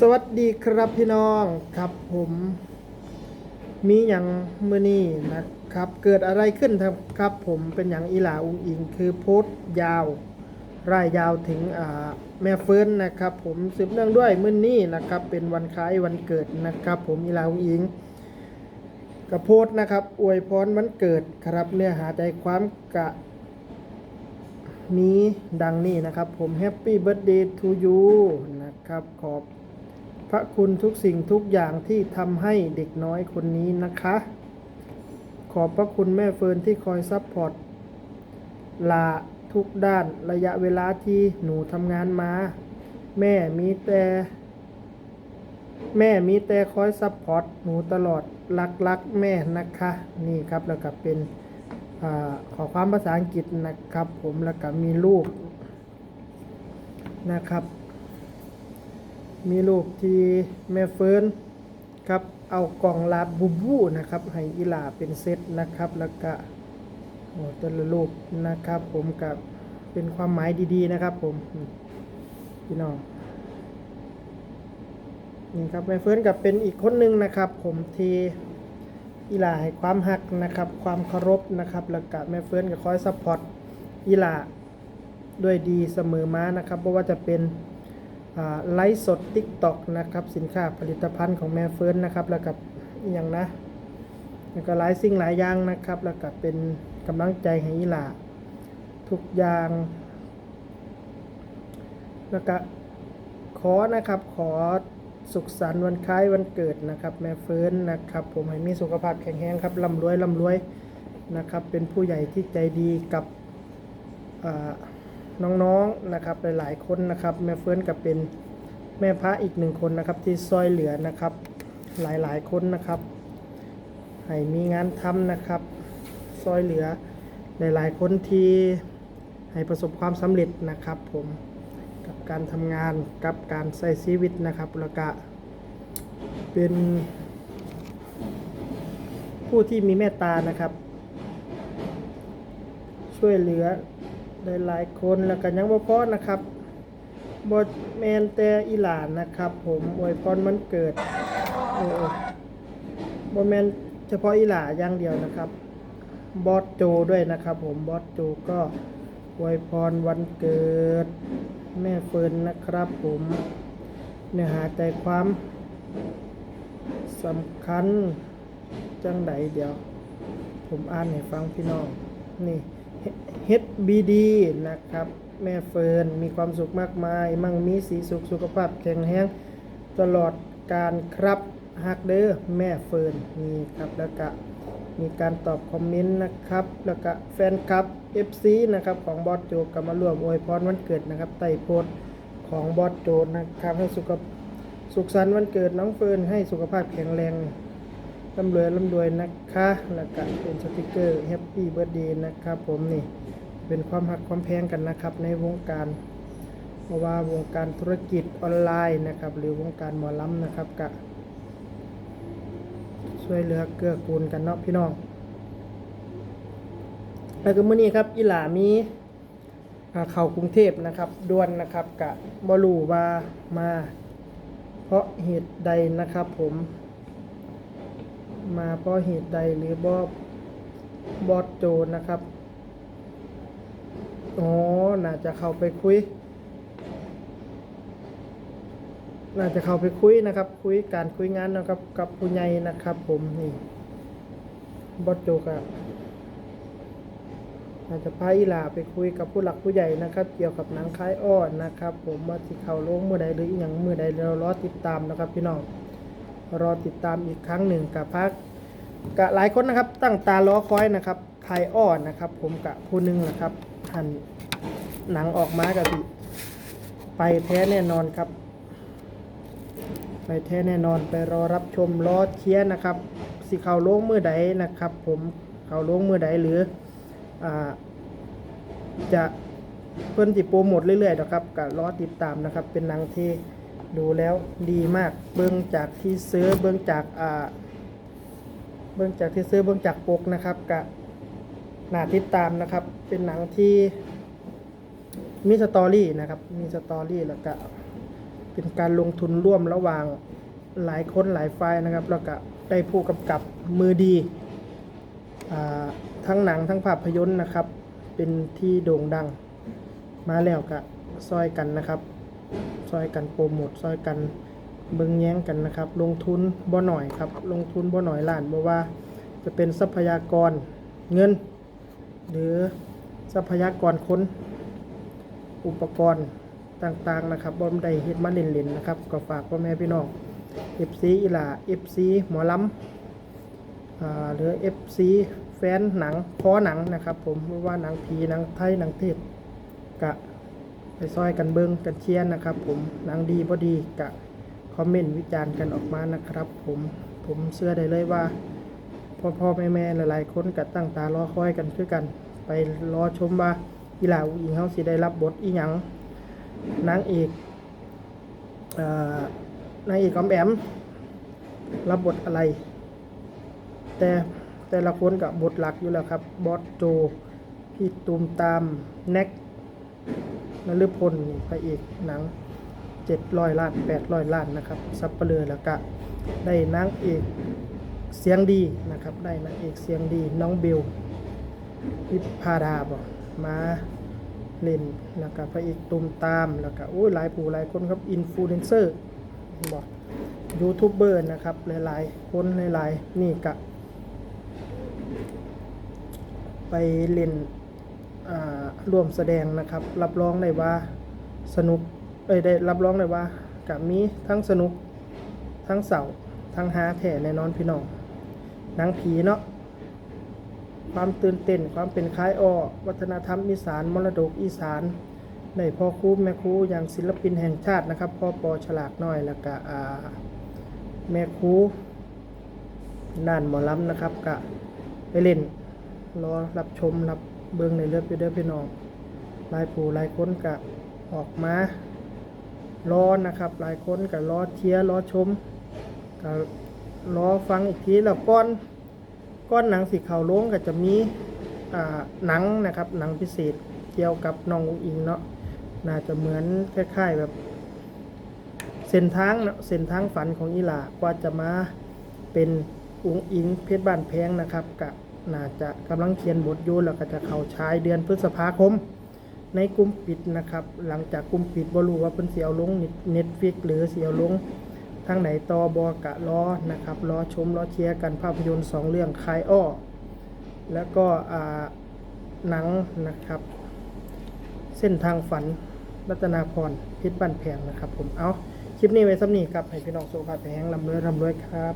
สวัสดีครับพี่น้องครับผมมีอย่างมือนี้นะครับ เกิดอะไรขึ้นครับครับผมเป็นอย่างอีหลาอุงอิง คือโพสต์ยาวร่ายยาวถึงแม่เฟิร์นนะครับ ผมสืบเนื่องด้วยมื้อนี้นะครับ เป็นวันคล้ายวันเกิดนะครับ ผมอีหลาอุงอิงกระโพสนะครับ อวยพรวันเกิดครับ เนื้อหาใจความกะมีดังนี้นะครับ ผม Happy Birthday to you นะครับขอบ พระคุณทุกสิ่งทุกอย่างที่ทำให้เด็กน้อยคนนี้นะคะ ขอบพระคุณแม่เฟิร์นที่คอยซัพพอร์ตลาทุกด้านระยะเวลาที่หนูทำงานมา แม่มีแต่ แม่มีแต่คอยซัพพอร์ตหนูตลอดรักรักๆแม่นะคะ นี่ครับแล้วก็เป็นอขอความภาษาอังกฤษนะครับ ผมแล้วก็มีรูปนะครับ มีรูปที่แม่เฟิร์นครับเอากล่องลาดบูบูนะครับ ให้อีลาเป็นเซตนะครับ แล้วก็โอ้แต่ละรูปนะครับ ผมกับเป็นความหมายดีๆนะครับ ผมพี่น้องนี่ครับแม่เฟิร์นกับเป็นอีกคนหนึ่งนะครับ ผมที่อีลาให้ความหักนะครับ ความเคารพนะครับ แล้วก็แม่เฟิร์นก็คอยซัพพอร์ตอีลาด้วยดีเสมอมานะครับเพราะว่าจะเป็น ไลฟ์สด t ิ k t o k นะครับสินค้าผลิตภัณฑ์ของแม่เฟิร์นนะครับแล้วก็อย่างนะแล้วก็หลายสิ่งหลายอย่างนะครับ แล้วก็เป็นกำลังใจให้อีหลาทุกอย่าง แล้วก็ขอนะครับขอสุขสันต์วันคล้ายวันเกิดนะครับ แม่เฟิร์นนะครับ ผมให้มีสุขภาพแข็งแรงครับร่ำรวยร่ำรวยนะครับ เป็นผู้ใหญ่ที่ใจดีกับอ่า น้องๆนะครับหลายๆคนนะครับ แม่เฟิร์นกับเป็นแม่พระอีกหนึ่งคนนะครับ ที่ซอยเหลือนะครับ หลายๆคนนะครับ ให้มีงานทำนะครับ ซอยเหลือหลายๆคนที่ให้ประสบความสำเร็จนะครับ ผมกับการทำงานกับการใช้ชีวิตนะครับแล้วก็เป็นผู้ที่มีเมตตานะครับ ช่วยเหลือ ได้หลายคนแล้วก็ยังบ่พอนะครับบทแมนแต่อีหลานนะครับ ผมอวยพรมันเกิดโอ้บแมนเฉพาะอีหลาอย่างเดียวนะครับ บอสโจด้วยนะครับ ผมบอสโจก็อวยพรวันเกิด แม่เฟิร์นนะครับ ผมเนื้อหาใจความสำคัญจังใดเดียว ผมอ่านให้ฟังพี่น้องนี่ HBD นะครับแม่เฟิร์นมีความสุขมากมาย มั่งมีสีสุขสุขภาพแข็งแรงตลอดการครับฮักเดอร์แม่เฟิร์นนี่ครับแล้วก็มีการตอบคอมเมนต์นะครับ แล้วก็แฟนคลับ FC นะครับของบอสโจก็มาร่วมอวยพรวันเกิดนะครับใต้โพสของบอสโจนะครับให้สุขสุขสันต์วันเกิดน้องเฟิร์นให้สุขภาพแข็งแรง ร่ำรวยร่ำรวยนะคะ แล้วก็เป็นสติกเกอร์แฮปปี้เบิร์ดเดย์นะครับผมนี่เป็นความหักความแพงกันนะครับ ในวงการเพราะว่าวงการธุรกิจออนไลน์นะครับ หรือวงการหมอลำนะครับก็ช่วยเหลือเกื้อกูลกันเนาะพี่น้องแล้วก็มื้อนี้ครับอีหลามีเข้ากรุงเทพนะครับด่วนนะครับกะบ่รู้ว่ามา เพราะเหตุใดนะครับผม มาเพราะเหตุใดหรือบอบอสโจนะครับอ๋อน่าจะเข้าไปคุย น่าจะเข้าไปคุยนะครับ คุยการคุยงานนะครับ กับผู้ใหญ่นะครับ ผมนี่บอสโจกอะอาจจะพาอีหลาไปคุยกับผู้หลักผู้ใหญ่นะครับ เกี่ยวกับหนังคล้ายอ้อนนะครับ ผมว่าที่เขาลงเมื่อใดหรืออย่างเมื่อใดเรารอติดตามนะครับพี่น้อง รอติดตามอีกครั้งหนึ่งกับพักกะหลายคนนะครับ ตั้งตารอคอยนะครับคลายอ้อนนะครับ ผมกะผู้หนึงนะครับหันหนังออกมากับไปแท้แน่นอนครับ ไปแท้แน่นอนไปรอรับชมรอเชียร์นะครับ สิเขาลงมือใดนะครับ ผมเขาลงมือใดหรืออ่าจะเพิ่นติโปรโมทเรื่อยๆนะครับก็รอติดตามนะครับ เป็นนังที่ ดูแล้วดีมาก เบื้องจากที่ซื้อเบื้องจากอ่าเบื้องจากที่ซื้อเบื้องจากปกนะครับกะน่าติดตามนะครับ เป็นหนังที่มีสตอรี่นะครับ มีสตอรี่แล้วก็เป็นการลงทุนร่วมระหว่างหลายคนหลายฝ่ายนะครับ แล้วก็ได้ผู้กำกับมือดีอทั้งหนังทั้งภาพยนตร์นะครับ เป็นที่โด่งดังมาแล้วก็ซอยกันนะครับ อยกันโปรโมทซอยกันเบิ่งแย้งกันนะครับ ลงทุนบ่หน่อยครับ ลงทุนบ่หน่อยล้านบ่ว่า จะเป็นทรัพยากรเงิน หรือทรัพยากรคนอุปกรณ์ต่างๆนะครับบ่ได้เฮ็ดมาเล่นๆนะครับก็ฝากพ่อแม่พี่น้อง FC อีหลา FC หมอลำอหรือ FC แฟนหนังพอหนังนะครับ ผมไม่ว่าหนังผีหนังไทยหนังเทศกะ ไปซอยกันเบิงกันเชียร์นะครับ ผมหนังดีบ่ดีกะคอมเมนต์วิจารณ์กันออกมานะครับ ผมผมเชื่อได้เลยว่าพ่อพ่อแม่แม่หลายๆคนก็ตั้งตารอคอยกันคือกัน ไปรอชมว่าอีหลาอุอิงเฮาสิได้รับบทอีหยังนางเอกเอ่อนางเอกออมแอมรับบทอะไร แต่แต่ละคนกับบทหลักอยู่แล้วครับบอสโจพี่ตูมตามแน็ก นฤพลนี่พระเอกหนังเจ็ดร้อยล้านแปดร้อยล้านนะครับซับเปลือแล้วก็ได้นางเอกเสียงดีนะครับ ได้นางเอกเสียงดีน้องเบลพิพาดาบอกมาเล่นแล้วก็พระเอกตูมตามแล้วก็โอ้ยหลายผู้หลายคนครับอินฟลูเอนเซอร์บอกยูทูบเบอร์นะครับหลายๆคนหลายๆนี่กะไปเล่น ร่วมแสดงนะครับ รับรองได้ว่าสนุกเอ้ยได้รับรองได้ว่ากับมีทั้งสนุกทั้งเสาทั้งหาแถ่แน่นอนพี่น้องหนังผีเนาะความตื่นเต้นความเป็นคล้ายอ้อวัฒนธรรมอีสานมรดกอีสานได้พ่อครูแม่ครูอย่างศิลปินแห่งชาตินะครับพ่อปอฉลากน้อยแล้วก็แม่ครูด้านหมอลำนะครับกะไปเล่นรอรับชมรับ เบิ้งในเลือดไปเด้อพี่น้องลายผู้ลายค้นกะออกมารอนะครับลายค้นกะรอเชียร์รอชมกะรอฟังอีกทีแล้วก้อนก้อนหนังสีขาวล้งก็จะมีอ่าหนังนะครับหนังพิเศษเกี่ยวกับน้องอุ๋งอิงเนาะน่าจะเหมือนคล้ายๆแบบ เส้นทางเนาะเส้นทางฝันของอีหลากว่าจะมาเป็นอุงอิงเพชรบ้านแพงนะครับกะ น่าจะกำลังเขียนบทอยู่แล้วก็จะเข้าฉายเดือนพฤษภาคม ในกลุ่มปิดนะครับ หลังจากกลุ่มปิดบรู้ว่าเพิ่นสิเอาลงเน็ตฟิกหรือเสิเอาลงทางไหนต่อบอกะรอนะครับรอชมรอเชียร์กันภาพยนตร์สองเรื่องคายอ้อแล้วก็หนังนะครับ เส้นทางฝันรัตนาพรพชรบ้านแพงนะครับผมเอาคลิปนี้ไว้สำนีครับ ให้พี่น้องสุขภาพแข็งแรงร่ำรวยร่ำรวยครับ